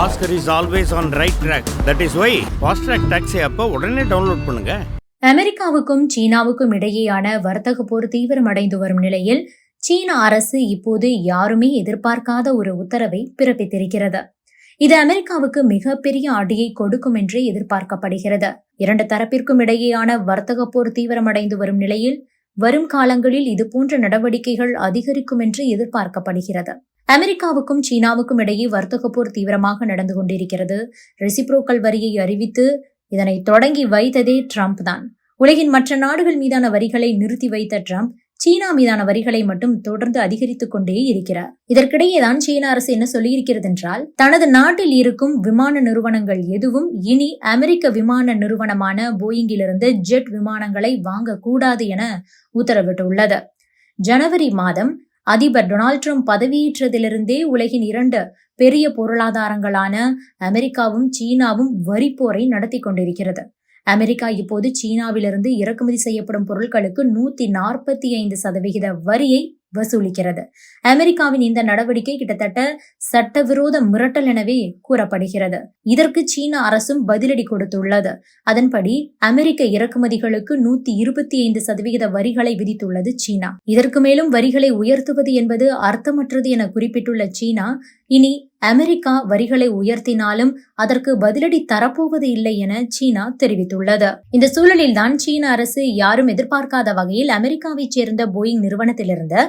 Oscar is always on right track that is why fast track taxi அப்போ உடனே download பண்ணுங்க. அமெரிக்காவுக்கும் சீனாவுக்கும் இடையேயான வர்த்தக போர் தீவிரமடைந்து வரும் நிலையில் சீன அரசு இப்போது யாருமே எதிர்பார்க்காத ஒரு உத்தரவை பிறப்பித்திருக்கிறது. இது அமெரிக்காவுக்கு மிகப்பெரிய அடியை கொடுக்கும் என்று எதிர்பார்க்கப்படுகிறது. இரண்டு தரப்பிற்கும் இடையேயான வர்த்தக போர் தீவிரமடைந்து வரும் நிலையில் வரும் காலங்களில் இதுபோன்ற நடவடிக்கைகள் அதிகரிக்கும் என்று எதிர்பார்க்கப்படுகிறது. அமெரிக்காவுக்கும் சீனாவுக்கும் இடையே வர்த்தக போர் தீவிரமாக நடந்து கொண்டிருக்கிறது. ரெசிப்ரோக்கல் வரியை அறிவித்து இதனை தொடங்கி வைத்ததே ட்ரம்ப் தான். உலகின் மற்ற நாடுகள் மீதான வரிகளை நிறுத்தி வைத்த ட்ரம்ப் சீனா மீதான வரிகளை மட்டும் தொடர்ந்து அதிகரித்துக் கொண்டே இருக்கிறார். இதற்கிடையே தான் சீன அரசு என்ன சொல்லியிருக்கிறது என்றால் தனது நாட்டில் இருக்கும் விமான நிறுவனங்கள் எதுவும் இனி அமெரிக்க விமான நிறுவனமான போயிங்கிலிருந்து ஜெட் விமானங்களை வாங்கக்கூடாது என உத்தரவிட்டுள்ளது. ஜனவரி மாதம் அதிபர் டொனால்ட் ட்ரம்ப் பதவியேற்றதிலிருந்தே உலகின் இரண்டு பெரிய பொருளாதாரங்களான அமெரிக்காவும் சீனாவும் வரிப்போரை நடத்தி கொண்டிருக்கிறது. அமெரிக்கா இப்போது சீனாவிலிருந்து இறக்குமதி செய்யப்படும் பொருட்களுக்கு நூத்தி நாற்பத்தி ஐந்து சதவிகித வரியை வசூலிக்கிறது. அமெரிக்காவின் இந்த நடவடிக்கை கிட்டத்தட்ட சட்டவிரோத மிரட்டல் எனவே கூறப்படுகிறது. இதற்கு சீன அரசும் பதிலடி கொடுத்துள்ளது. அதன்படி அமெரிக்க இறக்குமதிகளுக்கு நூத்தி இருபத்தி ஐந்து சதவிகித வரிகளை விதித்துள்ளது சீனா. இதற்கு மேலும் வரிகளை உயர்த்துவது என்பது அர்த்தமற்றது என குறிப்பிட்டுள்ள சீனா இனி அமெரிக்கா வரிகளை உயர்த்தினாலும் அதற்கு பதிலடி தரப்போவது இல்லை என சீனா தெரிவித்துள்ளது. இந்த சூழலில்தான் சீன அரசு யாரும் எதிர்பார்க்காத வகையில் அமெரிக்காவைச் சேர்ந்த போயிங் நிறுவனத்திலிருந்து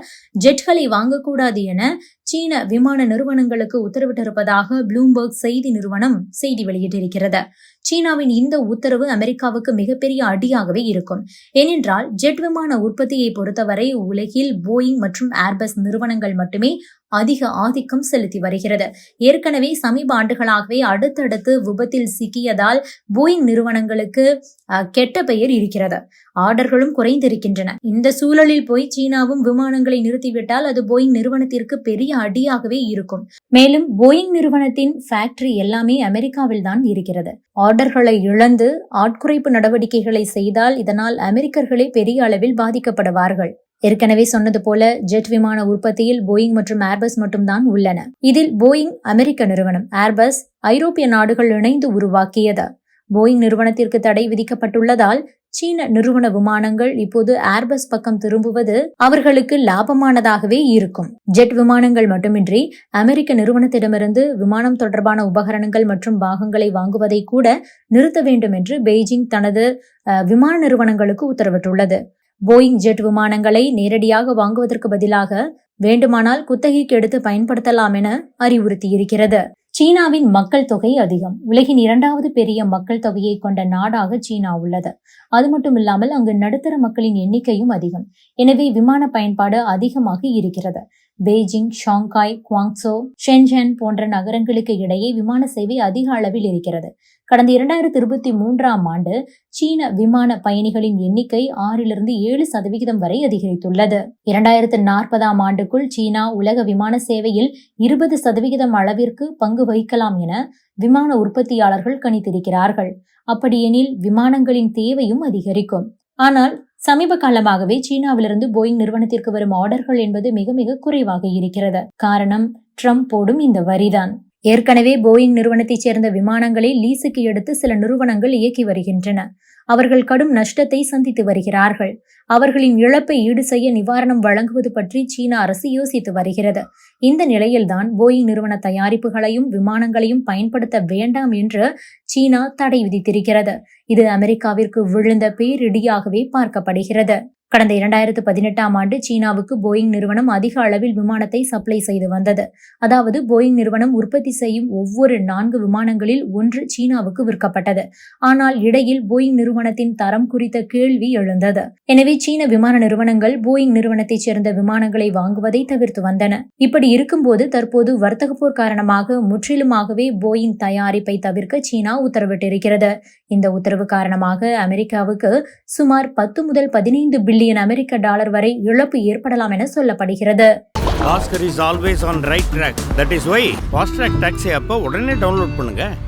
ஜெட்களை வாங்கக்கூடாது என சீன விமான நிறுவனங்களுக்கு உத்தரவிட்டிருப்பதாக ப்ளூம்பர்க் செய்தி நிறுவனம் செய்தி வெளியிட்டிருக்கிறது. சீனாவின் இந்த உத்தரவு அமெரிக்காவுக்கு மிகப்பெரிய அடியாகவே இருக்கும். ஏனென்றால் ஜெட் விமான உற்பத்தியை பொறுத்தவரை உலகில் போயிங் மற்றும் ஏர்பஸ் நிறுவனங்கள் மட்டுமே அதிக ஆதிக்கம் செலுத்தி வருகிறது. ஏற்கனவே சமீப ஆண்டுகளாகவே அடுத்தடுத்து விபத்தில் சிக்கியதால் போயிங் நிறுவனங்களுக்கு அஹ், கெட்ட பெயர் இருக்கிறது. ஆர்டர்களும் குறைந்திருக்கின்றன. இந்த சூழலில் போய் சீனாவும் விமானங்களை நிறுத்திவிட்டால் அது போயிங் நிறுவனத்திற்கு பெரிய அடியாகவே இருக்கும். மேலும் போயிங் நிறுவனத்தின் ஃபேக்டரி எல்லாமே அமெரிக்காவில் தான் இருக்கிறது. ஆர்டர்களை இழந்து ஆட்குறைப்பு நடவடிக்கைகளை செய்தால் இதனால் அமெரிக்கர்களே பெரிய அளவில் பாதிக்கப்படுவார்கள். ஏற்கனவே சொன்னது போல ஜெட் விமான உற்பத்தியில் போயிங் மற்றும் ஏர்பஸ் மட்டும்தான் உள்ளன. இதில் போயிங் அமெரிக்க நிறுவனம் ஏர்பஸ் ஐரோப்பிய நாடுகள் இணைந்து உருவாக்கியது. போயிங் நிறுவனத்திற்கு தடை விதிக்கப்பட்டுள்ளதால் சீன நிறுவன விமானங்கள் இப்போது ஏர்பஸ் பக்கம் திரும்புவது அவர்களுக்கு லாபமானதாகவே இருக்கும். ஜெட் விமானங்கள் மட்டுமின்றி அமெரிக்க நிறுவனத்திடமிருந்து விமானம் தொடர்பான உபகரணங்கள் மற்றும் பாகங்களை வாங்குவதை கூட நிறுத்த வேண்டும் என்று பெய்ஜிங் தனது விமான நிறுவனங்களுக்கு உத்தரவிட்டுள்ளது. போயிங் ஜெட் விமானங்களை நேரடியாக வாங்குவதற்கு பதிலாக வேண்டுமானால் குத்தகைக்கு எடுத்து பயன்படுத்தலாம் என அறிவுறுத்தியிருக்கிறது. சீனாவின் மக்கள் தொகை அதிகம். உலகின் இரண்டாவது பெரிய மக்கள் தொகையை கொண்ட நாடாக சீனா உள்ளது. அது மட்டும் இல்லாமல் அங்கு நடுத்தர மக்களின் எண்ணிக்கையும் அதிகம். எனவே விமான பயன்பாடு அதிகமாக இருக்கிறது. பெய்ஜிங் ஷாங்காய் குவாங்சோ ஷென்ஜன் போன்ற நகரங்களுக்கு இடையே விமான சேவை அதிக அளவில் இருக்கிறது. கடந்த இரண்டாயிரத்தி இருபத்தி மூன்றாம் ஆண்டு சீன விமான பயணிகளின் எண்ணிக்கை ஆறிலிருந்து ஏழு சதவிகிதம் வரை அதிகரித்துள்ளது. இரண்டாயிரத்து நாற்பதாம் ஆண்டுக்குள் சீனா உலக விமான சேவையில் இருபது சதவிகிதம் அளவிற்கு பங்கு வகிக்கலாம் என விமான உற்பத்தியாளர்கள் கணித்திருக்கிறார்கள். அப்படியெனில் விமானங்களின் தேவையும் அதிகரிக்கும். ஆனால் சமீப காலமாகவே சீனாவிலிருந்து போயிங் நிறுவனத்திற்கு வரும் ஆர்டர்கள் என்பது மிக மிக குறைவாக இருக்கிறது. காரணம் ட்ரம்ப் போடும் இந்த வரிதான். ஏற்கனவே போயிங் நிறுவனத்தைச் சேர்ந்த விமானங்களை லீஸுக்கு எடுத்து சில நிறுவனங்கள் இயக்கி வருகின்றன. அவர்கள் கடும் நஷ்டத்தை சந்தித்து வருகிறார்கள். அவர்களின் இழப்பை ஈடு செய்ய நிவாரணம் வழங்குவது பற்றி சீன அரசு யோசித்து வருகிறது. இந்த நிலையில்தான் போயிங் நிறுவன தயாரிப்புகளையும் விமானங்களையும் பயன்படுத்த வேண்டாம் என்று சீனா தடை விதித்திருக்கிறது. இது அமெரிக்காவிற்கு விழுந்த பேரிடியாகவே பார்க்கப்படுகிறது. கடந்த இரண்டாயிரத்து பதினெட்டாம் ஆண்டு சீனாவுக்கு போயிங் நிறுவனம் அதிக அளவில் விமானத்தை சப்ளை செய்து வந்தது. அதாவது போயிங் நிறுவனம் உற்பத்தி செய்யும் ஒவ்வொரு நான்கு விமானங்களில் ஒன்று சீனாவுக்கு விற்கப்பட்டது. ஆனால் இடையில் போயிங் நிறுவனத்தின் தரம் குறித்த கேள்வி எழுந்தது. எனவே சீன விமான நிறுவனங்கள் போயிங் நிறுவனத்தைச் சேர்ந்த விமானங்களை வாங்குவதை தவிர்த்து வந்தன. இப்படி இருக்கும்போது தற்போது வர்த்தக போர் காரணமாக முற்றிலுமாகவே போயிங் தயாரிப்பை தவிர்க்க சீனா உத்தரவிட்டிருக்கிறது. இந்த உத்தரவு காரணமாக அமெரிக்காவுக்கு சுமார் பத்து முதல் பதினைந்து பில்லியன் அமெரிக்க டாலர் வரை இழப்பு ஏற்படலாம் என சொல்லப்படுகிறது. Oscar is always on right track that is why fast track taxi அப்போ உடனே டவுன்லோட் பண்ணுங்க.